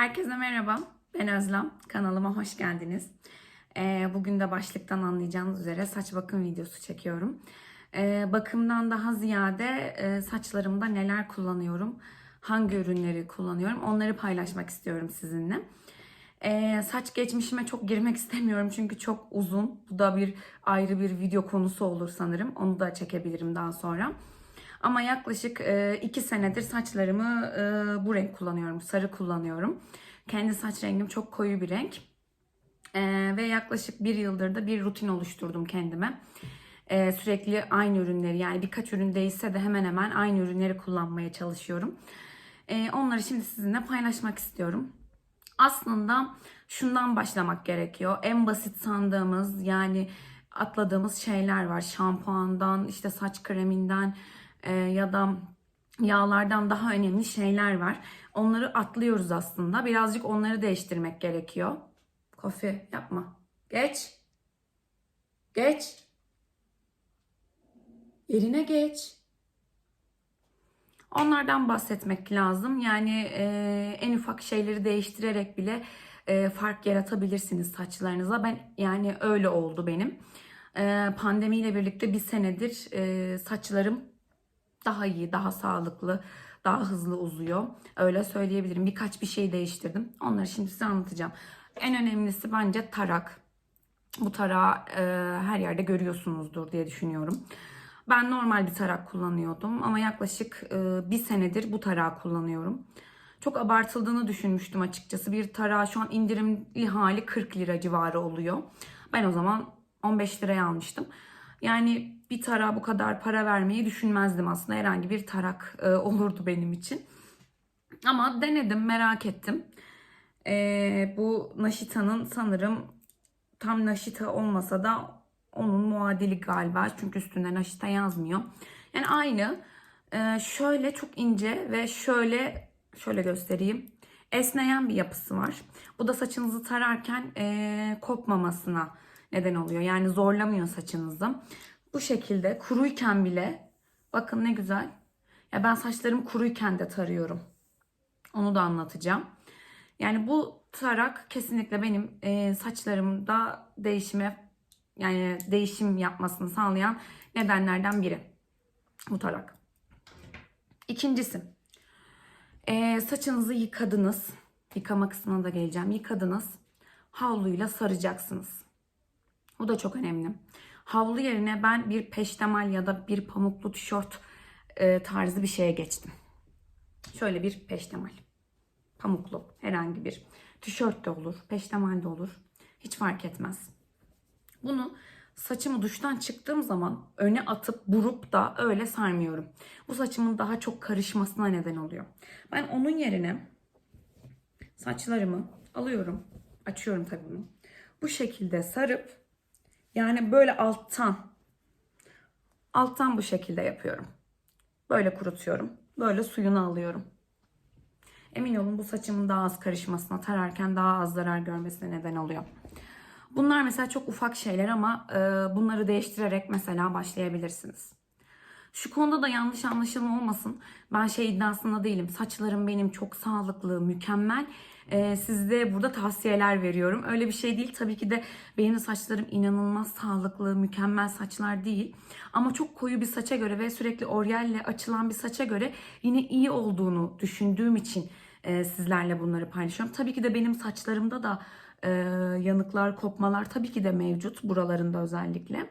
Herkese merhaba. Ben Özlem. Kanalıma hoş geldiniz. Ee, bugün de başlıktan anlayacağınız üzere saç bakım videosu çekiyorum. Ee, bakımdan daha ziyade e, saçlarımda neler kullanıyorum, hangi ürünleri kullanıyorum onları paylaşmak istiyorum sizinle. Ee, saç geçmişime çok girmek istemiyorum çünkü çok uzun. Bu da bir ayrı bir video konusu olur sanırım. Onu da çekebilirim daha sonra. Ama yaklaşık 2 senedir saçlarımı e, bu renk kullanıyorum. Sarı kullanıyorum. Kendi saç rengim çok koyu bir renk. E, ve yaklaşık bir yıldır da bir rutin oluşturdum kendime. E, sürekli aynı ürünleri yani birkaç ürün değişse de hemen hemen aynı ürünleri kullanmaya çalışıyorum. E, onları şimdi sizinle paylaşmak istiyorum. Aslında şundan başlamak gerekiyor. En basit sandığımız yani atladığımız şeyler var. Şampuandan, işte saç kreminden e, ya da yağlardan daha önemli şeyler var. Onları atlıyoruz aslında. Birazcık onları değiştirmek gerekiyor. Kofi yapma. Geç. Geç. Yerine geç. Onlardan bahsetmek lazım. Yani e, en ufak şeyleri değiştirerek bile e, fark yaratabilirsiniz saçlarınıza. Ben yani öyle oldu benim. E, pandemiyle birlikte bir senedir e, saçlarım daha iyi, daha sağlıklı, daha hızlı uzuyor. Öyle söyleyebilirim. Birkaç bir şey değiştirdim. Onları şimdi size anlatacağım. En önemlisi bence tarak. Bu tarağı e, her yerde görüyorsunuzdur diye düşünüyorum. Ben normal bir tarak kullanıyordum ama yaklaşık e, bir senedir bu tarağı kullanıyorum. Çok abartıldığını düşünmüştüm açıkçası. Bir tarağı şu an indirimli hali 40 lira civarı oluyor. Ben o zaman 15 liraya almıştım. Yani bir tarağa bu kadar para vermeyi düşünmezdim aslında. Herhangi bir tarak e, olurdu benim için. Ama denedim, merak ettim. E, bu Naşita'nın sanırım tam Naşita olmasa da onun muadili galiba. Çünkü üstünde Naşita yazmıyor. Yani aynı. E, şöyle çok ince ve şöyle şöyle göstereyim. Esneyen bir yapısı var. Bu da saçınızı tararken e, kopmamasına neden oluyor. Yani zorlamıyor saçınızı. Bu şekilde kuruyken bile bakın ne güzel. Ya ben saçlarımı kuruyken de tarıyorum. Onu da anlatacağım. Yani bu tarak kesinlikle benim e, saçlarımda değişime yani değişim yapmasını sağlayan nedenlerden biri. Bu tarak. İkincisi. E, saçınızı yıkadınız. Yıkama kısmına da geleceğim. Yıkadınız. Havluyla saracaksınız. Bu da çok önemli. Havlu yerine ben bir peştemal ya da bir pamuklu tişört e, tarzı bir şeye geçtim. Şöyle bir peştemal. Pamuklu herhangi bir. Tişört de olur, peştemal de olur. Hiç fark etmez. Bunu saçımı duştan çıktığım zaman öne atıp burup da öyle sarmıyorum. Bu saçımın daha çok karışmasına neden oluyor. Ben onun yerine saçlarımı alıyorum. Açıyorum tabii bunu. Bu şekilde sarıp yani böyle alttan alttan bu şekilde yapıyorum. Böyle kurutuyorum. Böyle suyunu alıyorum. Emin olun bu saçımın daha az karışmasına, tararken daha az zarar görmesine neden oluyor. Bunlar mesela çok ufak şeyler ama e, bunları değiştirerek mesela başlayabilirsiniz. Şu konuda da yanlış anlaşılma olmasın. Ben şey iddiasında değilim. Saçlarım benim çok sağlıklı, mükemmel. Ee, size burada tavsiyeler veriyorum. Öyle bir şey değil. Tabii ki de benim saçlarım inanılmaz sağlıklı, mükemmel saçlar değil. Ama çok koyu bir saça göre ve sürekli oryalle açılan bir saça göre yine iyi olduğunu düşündüğüm için e, sizlerle bunları paylaşıyorum. Tabii ki de benim saçlarımda da e, yanıklar, kopmalar tabii ki de mevcut buralarında özellikle.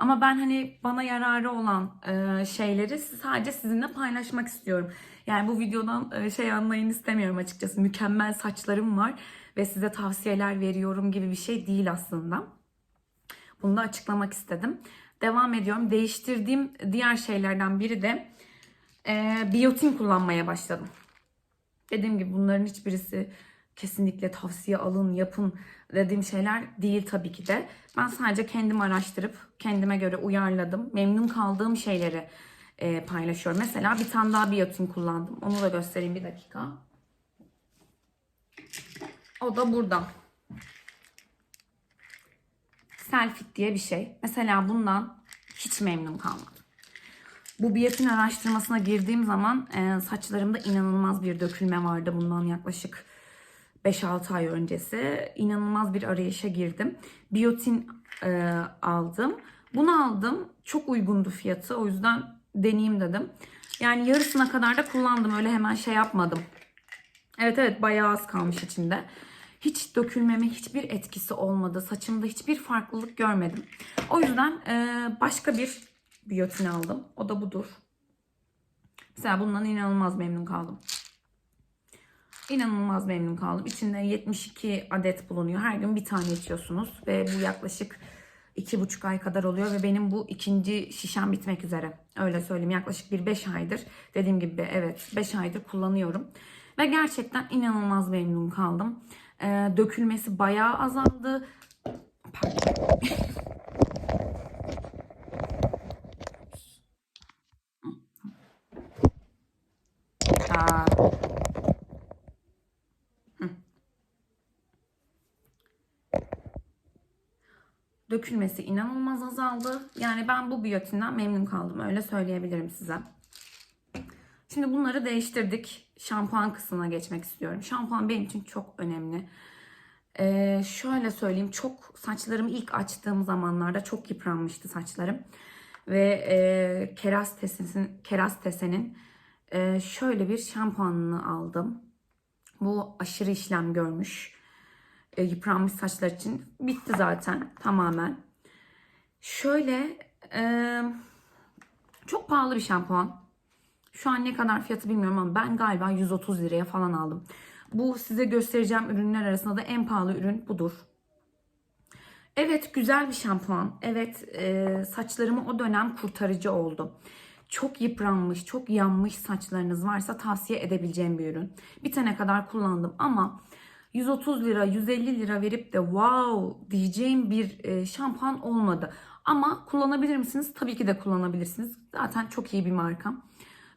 Ama ben hani bana yararı olan e, şeyleri sadece sizinle paylaşmak istiyorum. Yani bu videodan e, şey anlayın istemiyorum açıkçası. Mükemmel saçlarım var ve size tavsiyeler veriyorum gibi bir şey değil aslında. Bunu da açıklamak istedim. Devam ediyorum. Değiştirdiğim diğer şeylerden biri de e, biyotin kullanmaya başladım. Dediğim gibi bunların hiçbirisi kesinlikle tavsiye alın, yapın dediğim şeyler değil tabii ki de. Ben sadece kendim araştırıp kendime göre uyarladım. Memnun kaldığım şeyleri e, paylaşıyorum. Mesela bir tane daha biyotin kullandım. Onu da göstereyim bir dakika. O da burada. Selfit diye bir şey. Mesela bundan hiç memnun kalmadım. Bu biyotin araştırmasına girdiğim zaman e, saçlarımda inanılmaz bir dökülme vardı bundan yaklaşık 5-6 ay öncesi. İnanılmaz bir arayışa girdim. Biyotin e, aldım. Bunu aldım. Çok uygundu fiyatı. O yüzden deneyeyim dedim. Yani yarısına kadar da kullandım. Öyle hemen şey yapmadım. Evet evet bayağı az kalmış içinde. Hiç dökülmeme hiçbir etkisi olmadı. Saçımda hiçbir farklılık görmedim. O yüzden e, başka bir biyotin aldım. O da budur. Mesela bundan inanılmaz memnun kaldım. İnanılmaz memnun kaldım. İçinde 72 adet bulunuyor. Her gün bir tane içiyorsunuz. Ve bu yaklaşık iki buçuk ay kadar oluyor. Ve benim bu ikinci şişem bitmek üzere. Öyle söyleyeyim. Yaklaşık bir 5 aydır. Dediğim gibi evet 5 aydır kullanıyorum. Ve gerçekten inanılmaz memnun kaldım. Ee, dökülmesi bayağı azaldı. Aa. Dökülmesi inanılmaz azaldı. Yani ben bu biyotinden memnun kaldım. Öyle söyleyebilirim size. Şimdi bunları değiştirdik. Şampuan kısmına geçmek istiyorum. Şampuan benim için çok önemli. Ee, şöyle söyleyeyim. Çok saçlarımı ilk açtığım zamanlarda çok yıpranmıştı saçlarım. Ve e, Kerastes'in Kerastes'in e, şöyle bir şampuanını aldım. Bu aşırı işlem görmüş. E, yıpranmış saçlar için. Bitti zaten tamamen. Şöyle e, çok pahalı bir şampuan. Şu an ne kadar fiyatı bilmiyorum ama ben galiba 130 liraya falan aldım. Bu size göstereceğim ürünler arasında da en pahalı ürün budur. Evet güzel bir şampuan. Evet e, saçlarımı o dönem kurtarıcı oldu. Çok yıpranmış, çok yanmış saçlarınız varsa tavsiye edebileceğim bir ürün. Bitene kadar kullandım ama 130 lira, 150 lira verip de wow diyeceğim bir e, şampuan olmadı. Ama kullanabilir misiniz? Tabii ki de kullanabilirsiniz. Zaten çok iyi bir marka.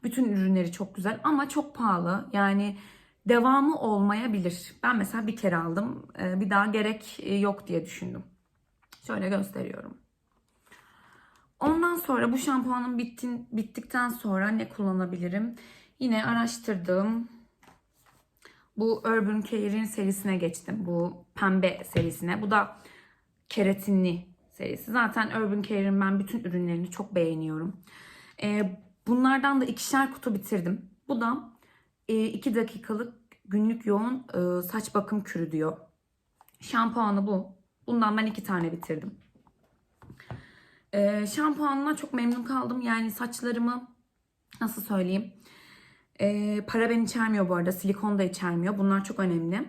Bütün ürünleri çok güzel ama çok pahalı. Yani devamı olmayabilir. Ben mesela bir kere aldım. E, bir daha gerek e, yok diye düşündüm. Şöyle gösteriyorum. Ondan sonra bu şampuanın bittin, bittikten sonra ne kullanabilirim? Yine araştırdım. Bu Urban Care'in serisine geçtim. Bu pembe serisine. Bu da keratinli serisi. Zaten Urban Care'in ben bütün ürünlerini çok beğeniyorum. Ee, bunlardan da ikişer kutu bitirdim. Bu da 2 e, dakikalık günlük yoğun e, saç bakım kürü diyor. Şampuanı bu. Bundan ben iki tane bitirdim. Ee, şampuanla çok memnun kaldım. Yani saçlarımı nasıl söyleyeyim? Ee, paraben içermiyor bu arada. Silikon da içermiyor. Bunlar çok önemli.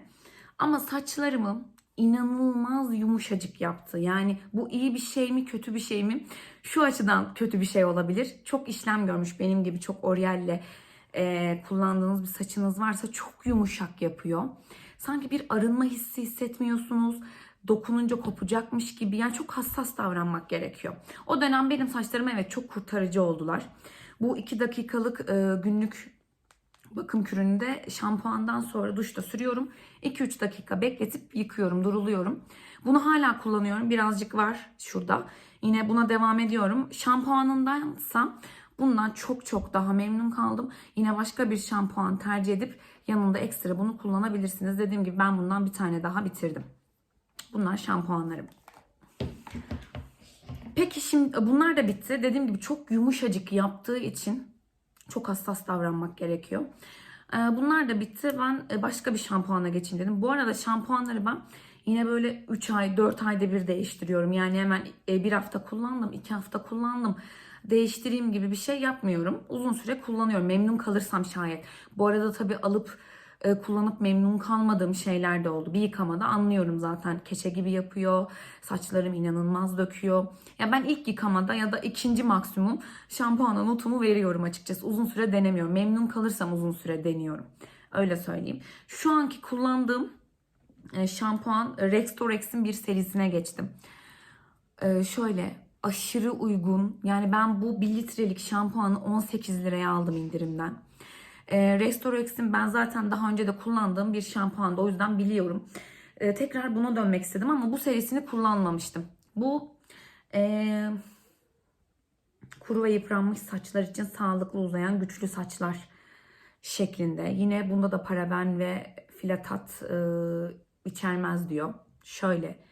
Ama saçlarımı inanılmaz yumuşacık yaptı. Yani bu iyi bir şey mi kötü bir şey mi? Şu açıdan kötü bir şey olabilir. Çok işlem görmüş benim gibi çok oryalle e, kullandığınız bir saçınız varsa çok yumuşak yapıyor. Sanki bir arınma hissi hissetmiyorsunuz dokununca kopacakmış gibi yani çok hassas davranmak gerekiyor. O dönem benim saçlarım evet çok kurtarıcı oldular. Bu 2 dakikalık e, günlük bakım küründe şampuandan sonra duşta sürüyorum. 2-3 dakika bekletip yıkıyorum, duruluyorum. Bunu hala kullanıyorum. Birazcık var şurada. Yine buna devam ediyorum. Şampuanındansa bundan çok çok daha memnun kaldım. Yine başka bir şampuan tercih edip yanında ekstra bunu kullanabilirsiniz. Dediğim gibi ben bundan bir tane daha bitirdim. Bunlar şampuanlarım. Peki şimdi bunlar da bitti. Dediğim gibi çok yumuşacık yaptığı için çok hassas davranmak gerekiyor. Ee, bunlar da bitti. Ben e, başka bir şampuana geçeyim dedim. Bu arada şampuanları ben yine böyle 3 ay 4 ayda bir değiştiriyorum. Yani hemen e, bir hafta kullandım, 2 hafta kullandım. Değiştireyim gibi bir şey yapmıyorum. Uzun süre kullanıyorum. Memnun kalırsam şayet. Bu arada tabii alıp e, kullanıp memnun kalmadığım şeyler de oldu. Bir yıkamada anlıyorum zaten keçe gibi yapıyor. Saçlarım inanılmaz döküyor. Ya ben ilk yıkamada ya da ikinci maksimum şampuana notumu veriyorum açıkçası. Uzun süre denemiyorum. Memnun kalırsam uzun süre deniyorum. Öyle söyleyeyim. Şu anki kullandığım e, şampuan Rextorex'in bir serisine geçtim. E, şöyle aşırı uygun. Yani ben bu 1 litrelik şampuanı 18 liraya aldım indirimden. E, Restorex'in ben zaten daha önce de kullandığım bir şampuandı. O yüzden biliyorum. E, tekrar buna dönmek istedim ama bu serisini kullanmamıştım. Bu e, kuru ve yıpranmış saçlar için sağlıklı uzayan güçlü saçlar şeklinde. Yine bunda da paraben ve filatat e, içermez diyor. Şöyle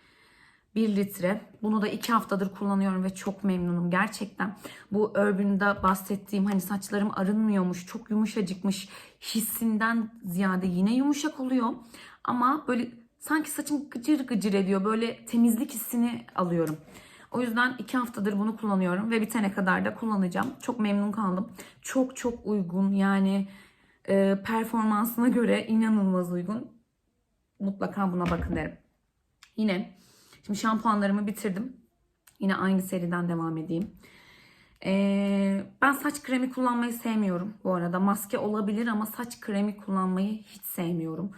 1 litre. Bunu da 2 haftadır kullanıyorum ve çok memnunum gerçekten. Bu Urban'da bahsettiğim hani saçlarım arınmıyormuş, çok yumuşacıkmış hissinden ziyade yine yumuşak oluyor. Ama böyle sanki saçım gıcır gıcır ediyor. Böyle temizlik hissini alıyorum. O yüzden 2 haftadır bunu kullanıyorum ve bitene kadar da kullanacağım. Çok memnun kaldım. Çok çok uygun yani e, performansına göre inanılmaz uygun. Mutlaka buna bakın derim. Yine şimdi şampuanlarımı bitirdim. Yine aynı seriden devam edeyim. Ee, ben saç kremi kullanmayı sevmiyorum bu arada. Maske olabilir ama saç kremi kullanmayı hiç sevmiyorum.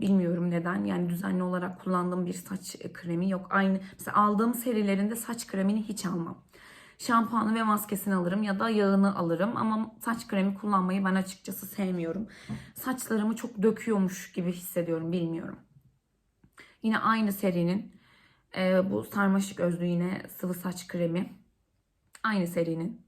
Bilmiyorum neden. Yani düzenli olarak kullandığım bir saç kremi yok. Aynı mesela aldığım serilerinde saç kremini hiç almam. Şampuanı ve maskesini alırım ya da yağını alırım ama saç kremi kullanmayı ben açıkçası sevmiyorum. Saçlarımı çok döküyormuş gibi hissediyorum bilmiyorum. Yine aynı serinin e, bu sarmaşık özlü yine sıvı saç kremi. Aynı serinin.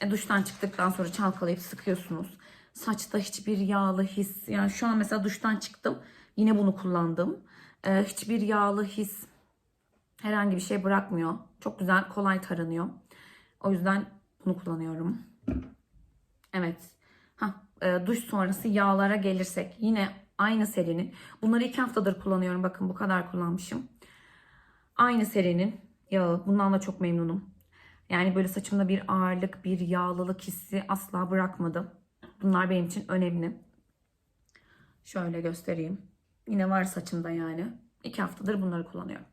E, duştan çıktıktan sonra çalkalayıp sıkıyorsunuz. Saçta hiçbir yağlı his. Yani şu an mesela duştan çıktım. Yine bunu kullandım. E, hiçbir yağlı his herhangi bir şey bırakmıyor. Çok güzel, kolay taranıyor. O yüzden bunu kullanıyorum. Evet. Ha, e, duş sonrası yağlara gelirsek yine aynı serinin. Bunları iki haftadır kullanıyorum. Bakın bu kadar kullanmışım. Aynı serinin yağı. Bundan da çok memnunum. Yani böyle saçımda bir ağırlık, bir yağlılık hissi asla bırakmadı. Bunlar benim için önemli. Şöyle göstereyim. Yine var saçımda yani. İki haftadır bunları kullanıyorum.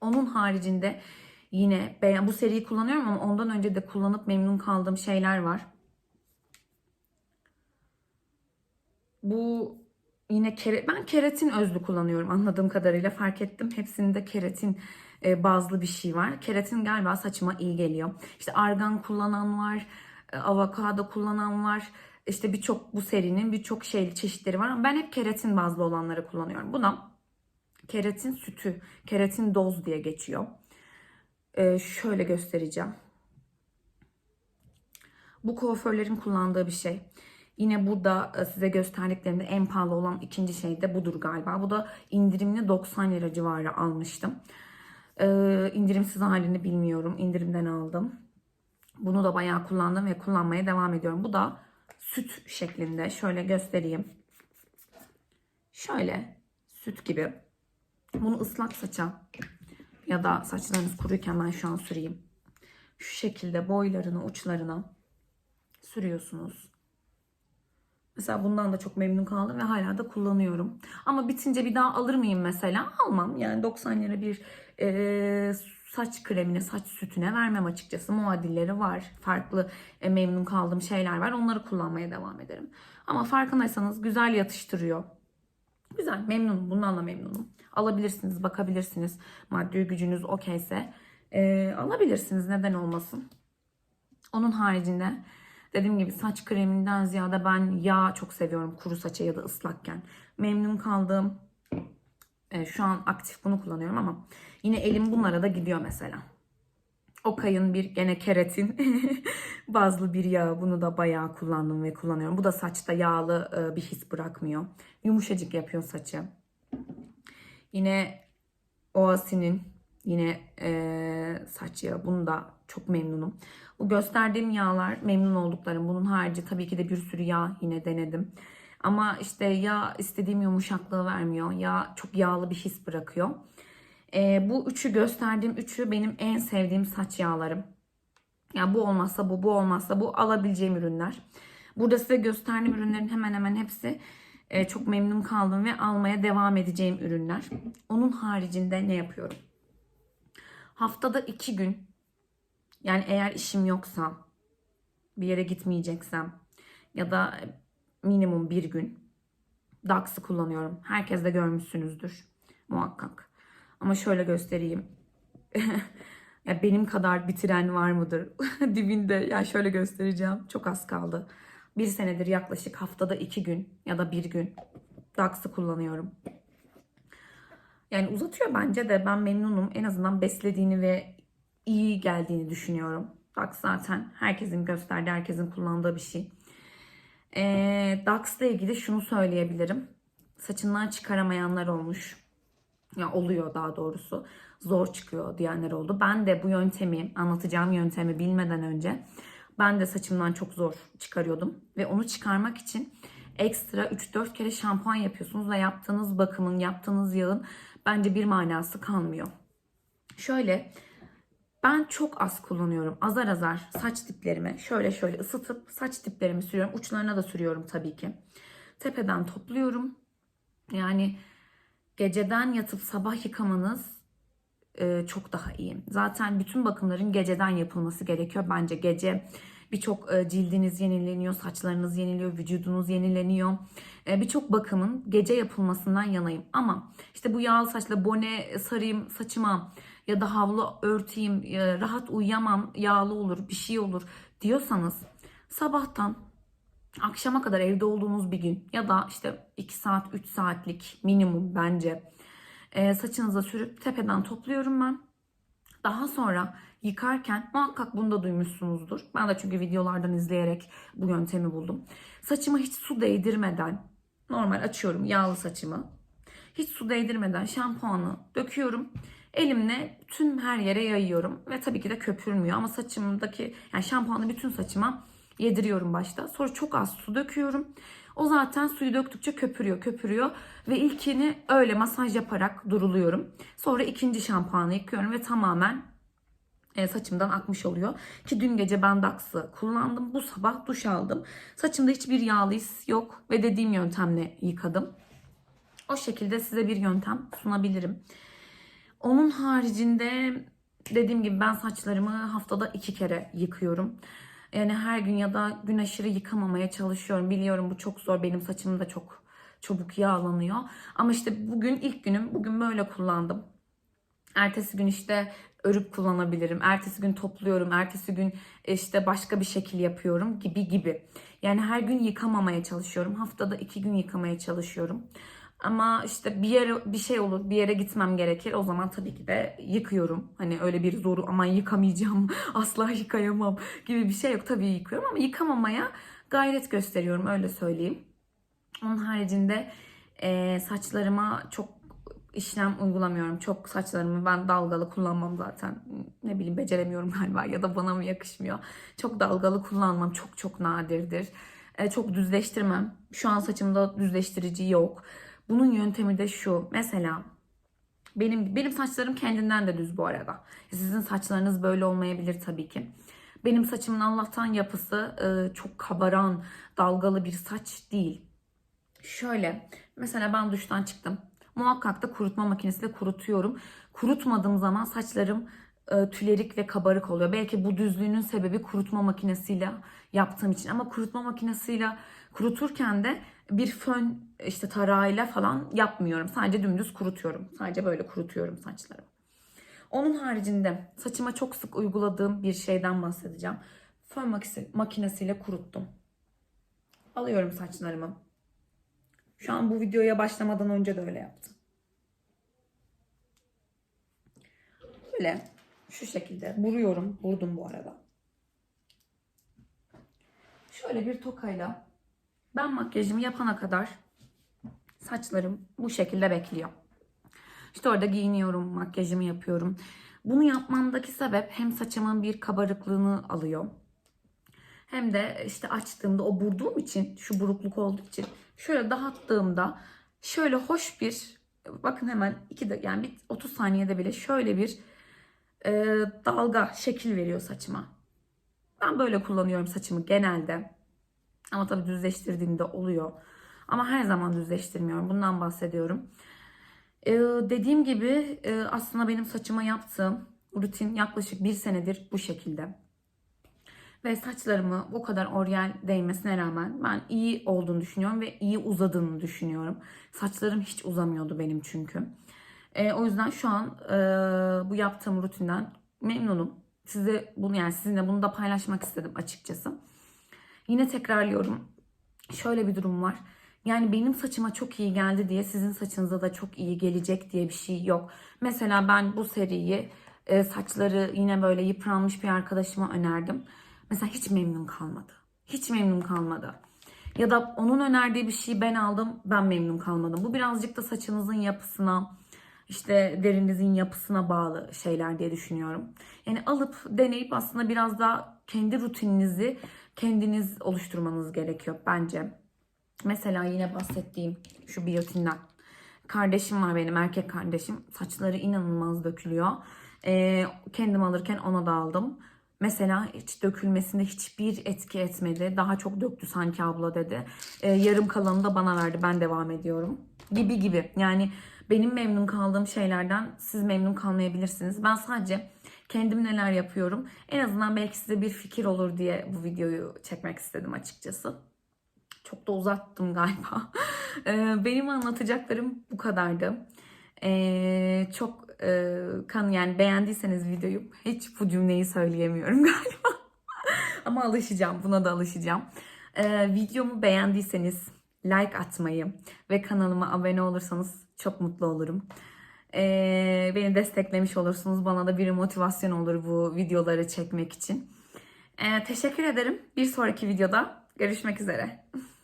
Onun haricinde yine bu seriyi kullanıyorum ama ondan önce de kullanıp memnun kaldığım şeyler var. Bu yine kere, ben keratin özlü kullanıyorum anladığım kadarıyla fark ettim. Hepsinde keratin e, bazlı bir şey var. Keratin galiba saçıma iyi geliyor. İşte argan kullanan var, e, avokado kullanan var. İşte birçok bu serinin birçok şey çeşitleri var ama ben hep keratin bazlı olanları kullanıyorum. Buna keratin sütü, keratin doz diye geçiyor. E, şöyle göstereceğim. Bu kuaförlerin kullandığı bir şey. Yine burada e, size gösterdiklerimde en pahalı olan ikinci şey de budur galiba. Bu da indirimli 90 lira civarı almıştım. Ee, indirimsiz halini bilmiyorum. İndirimden aldım. Bunu da bayağı kullandım ve kullanmaya devam ediyorum. Bu da süt şeklinde. Şöyle göstereyim. Şöyle süt gibi. Bunu ıslak saça ya da saçlarınız kuruyken ben şu an süreyim. Şu şekilde boylarını, uçlarına sürüyorsunuz. Mesela bundan da çok memnun kaldım ve hala da kullanıyorum. Ama bitince bir daha alır mıyım mesela? Almam. Yani 90 lira bir e, saç kremine, saç sütüne vermem açıkçası. Muadilleri var. Farklı e, memnun kaldığım şeyler var. Onları kullanmaya devam ederim. Ama farkındaysanız güzel yatıştırıyor. Güzel, memnunum. Bundan da memnunum. Alabilirsiniz, bakabilirsiniz. Maddi gücünüz okeyse e, alabilirsiniz. Neden olmasın? Onun haricinde Dediğim gibi saç kreminden ziyade ben yağ çok seviyorum kuru saça ya da ıslakken. Memnun kaldığım e, şu an aktif bunu kullanıyorum ama yine elim bunlara da gidiyor mesela. Okay'ın bir gene keratin bazlı bir yağı. Bunu da bayağı kullandım ve kullanıyorum. Bu da saçta yağlı e, bir his bırakmıyor. Yumuşacık yapıyor saçı. Yine Oasi'nin yine e, saç yağı. Bunu da çok memnunum. Bu gösterdiğim yağlar memnun olduklarım. Bunun harici tabii ki de bir sürü yağ yine denedim. Ama işte yağ istediğim yumuşaklığı vermiyor. Yağ çok yağlı bir his bırakıyor. E, bu üçü gösterdiğim üçü benim en sevdiğim saç yağlarım. Yani bu olmazsa bu, bu olmazsa bu alabileceğim ürünler. Burada size gösterdiğim ürünlerin hemen hemen hepsi e, çok memnun kaldım ve almaya devam edeceğim ürünler. Onun haricinde ne yapıyorum? Haftada iki gün yani eğer işim yoksa bir yere gitmeyeceksem ya da minimum bir gün Dax'ı kullanıyorum. Herkes de görmüşsünüzdür muhakkak. Ama şöyle göstereyim. ya benim kadar bitiren var mıdır? Dibinde. Ya şöyle göstereceğim. Çok az kaldı. Bir senedir yaklaşık haftada iki gün ya da bir gün Dax'ı kullanıyorum. Yani uzatıyor bence de ben memnunum. En azından beslediğini ve iyi geldiğini düşünüyorum. Dax zaten herkesin gösterdiği, herkesin kullandığı bir şey. E, Dax ile ilgili şunu söyleyebilirim. saçından çıkaramayanlar olmuş. Ya oluyor daha doğrusu. Zor çıkıyor diyenler oldu. Ben de bu yöntemi, anlatacağım yöntemi bilmeden önce ben de saçımdan çok zor çıkarıyordum. Ve onu çıkarmak için ekstra 3-4 kere şampuan yapıyorsunuz ve yaptığınız bakımın, yaptığınız yağın bence bir manası kalmıyor. Şöyle ben çok az kullanıyorum. Azar azar saç diplerimi şöyle şöyle ısıtıp saç diplerimi sürüyorum. Uçlarına da sürüyorum tabii ki. Tepeden topluyorum. Yani geceden yatıp sabah yıkamanız e, çok daha iyi. Zaten bütün bakımların geceden yapılması gerekiyor. Bence gece birçok e, cildiniz yenileniyor, saçlarınız yeniliyor, vücudunuz yenileniyor. E, birçok bakımın gece yapılmasından yanayım. Ama işte bu yağlı saçla bone sarayım saçıma ya da havlu örteyim, rahat uyuyamam, yağlı olur, bir şey olur diyorsanız sabahtan akşama kadar evde olduğunuz bir gün ya da işte 2 saat 3 saatlik minimum bence e, saçınıza sürüp tepeden topluyorum ben. Daha sonra yıkarken muhakkak bunu da duymuşsunuzdur. Ben de çünkü videolardan izleyerek bu yöntemi buldum. Saçıma hiç su değdirmeden normal açıyorum yağlı saçımı. Hiç su değdirmeden şampuanı döküyorum. Elimle tüm her yere yayıyorum ve tabii ki de köpürmüyor ama saçımdaki yani şampuanı bütün saçıma yediriyorum başta. Sonra çok az su döküyorum. O zaten suyu döktükçe köpürüyor, köpürüyor ve ilkini öyle masaj yaparak duruluyorum. Sonra ikinci şampuanı yıkıyorum ve tamamen e, saçımdan akmış oluyor. Ki dün gece ben Dax'ı kullandım. Bu sabah duş aldım. Saçımda hiçbir yağlı his yok ve dediğim yöntemle yıkadım. O şekilde size bir yöntem sunabilirim. Onun haricinde dediğim gibi ben saçlarımı haftada iki kere yıkıyorum. Yani her gün ya da gün aşırı yıkamamaya çalışıyorum. Biliyorum bu çok zor. Benim saçım da çok çabuk yağlanıyor. Ama işte bugün ilk günüm. Bugün böyle kullandım. Ertesi gün işte örüp kullanabilirim. Ertesi gün topluyorum. Ertesi gün işte başka bir şekil yapıyorum gibi gibi. Yani her gün yıkamamaya çalışıyorum. Haftada iki gün yıkamaya çalışıyorum. Ama işte bir yere bir şey olur, bir yere gitmem gerekir. O zaman tabii ki de yıkıyorum. Hani öyle bir zoru aman yıkamayacağım, asla yıkayamam gibi bir şey yok. Tabii yıkıyorum ama yıkamamaya gayret gösteriyorum öyle söyleyeyim. Onun haricinde e, saçlarıma çok işlem uygulamıyorum. Çok saçlarımı ben dalgalı kullanmam zaten. Ne bileyim beceremiyorum galiba ya da bana mı yakışmıyor. Çok dalgalı kullanmam çok çok nadirdir. E, çok düzleştirmem. Şu an saçımda düzleştirici yok. Bunun yöntemi de şu. Mesela benim benim saçlarım kendinden de düz bu arada. Sizin saçlarınız böyle olmayabilir tabii ki. Benim saçımın Allah'tan yapısı e, çok kabaran, dalgalı bir saç değil. Şöyle mesela ben duştan çıktım. Muhakkak da kurutma makinesiyle kurutuyorum. Kurutmadığım zaman saçlarım e, tülerik ve kabarık oluyor. Belki bu düzlüğünün sebebi kurutma makinesiyle yaptığım için. Ama kurutma makinesiyle kuruturken de bir fön işte tarağıyla falan yapmıyorum. Sadece dümdüz kurutuyorum. Sadece böyle kurutuyorum saçlarımı. Onun haricinde saçıma çok sık uyguladığım bir şeyden bahsedeceğim. Fön makinesiyle kuruttum. Alıyorum saçlarımı. Şu an bu videoya başlamadan önce de öyle yaptım. Böyle şu şekilde vuruyorum. Vurdum bu arada. Şöyle bir tokayla ben makyajımı yapana kadar saçlarım bu şekilde bekliyor. İşte orada giyiniyorum, makyajımı yapıyorum. Bunu yapmamdaki sebep hem saçımın bir kabarıklığını alıyor. Hem de işte açtığımda o burduğum için, şu burukluk olduğu için şöyle dağıttığımda şöyle hoş bir bakın hemen iki de yani bir 30 saniyede bile şöyle bir e, dalga şekil veriyor saçıma. Ben böyle kullanıyorum saçımı genelde. Ama tabii düzleştirdiğimde oluyor. Ama her zaman düzleştirmiyorum. Bundan bahsediyorum. Ee, dediğim gibi e, aslında benim saçıma yaptığım rutin yaklaşık bir senedir bu şekilde. Ve saçlarımı bu kadar oryal değmesine rağmen ben iyi olduğunu düşünüyorum ve iyi uzadığını düşünüyorum. Saçlarım hiç uzamıyordu benim çünkü. Ee, o yüzden şu an e, bu yaptığım rutinden memnunum. Size bunu yani sizinle bunu da paylaşmak istedim açıkçası. Yine tekrarlıyorum. Şöyle bir durum var. Yani benim saçıma çok iyi geldi diye sizin saçınıza da çok iyi gelecek diye bir şey yok. Mesela ben bu seriyi e, saçları yine böyle yıpranmış bir arkadaşıma önerdim. Mesela hiç memnun kalmadı. Hiç memnun kalmadı. Ya da onun önerdiği bir şeyi ben aldım, ben memnun kalmadım. Bu birazcık da saçınızın yapısına, işte derinizin yapısına bağlı şeyler diye düşünüyorum. Yani alıp deneyip aslında biraz daha kendi rutininizi kendiniz oluşturmanız gerekiyor bence. Mesela yine bahsettiğim şu biyotinden. Kardeşim var benim erkek kardeşim. Saçları inanılmaz dökülüyor. Ee, kendim alırken ona da aldım. Mesela hiç dökülmesinde hiçbir etki etmedi. Daha çok döktü sanki abla dedi. Ee, yarım kalanını da bana verdi. Ben devam ediyorum. Gibi gibi. Yani benim memnun kaldığım şeylerden siz memnun kalmayabilirsiniz. Ben sadece kendim neler yapıyorum. En azından belki size bir fikir olur diye bu videoyu çekmek istedim açıkçası. Çok da uzattım galiba. Ee, Benim anlatacaklarım bu kadardı. Ee, çok e, kan yani beğendiyseniz videoyu hiç bu cümleyi söyleyemiyorum galiba. Ama alışacağım. Buna da alışacağım. Ee, videomu beğendiyseniz like atmayı ve kanalıma abone olursanız çok mutlu olurum. Ee, beni desteklemiş olursunuz. Bana da bir motivasyon olur bu videoları çekmek için. Ee, teşekkür ederim. Bir sonraki videoda görüşmek üzere.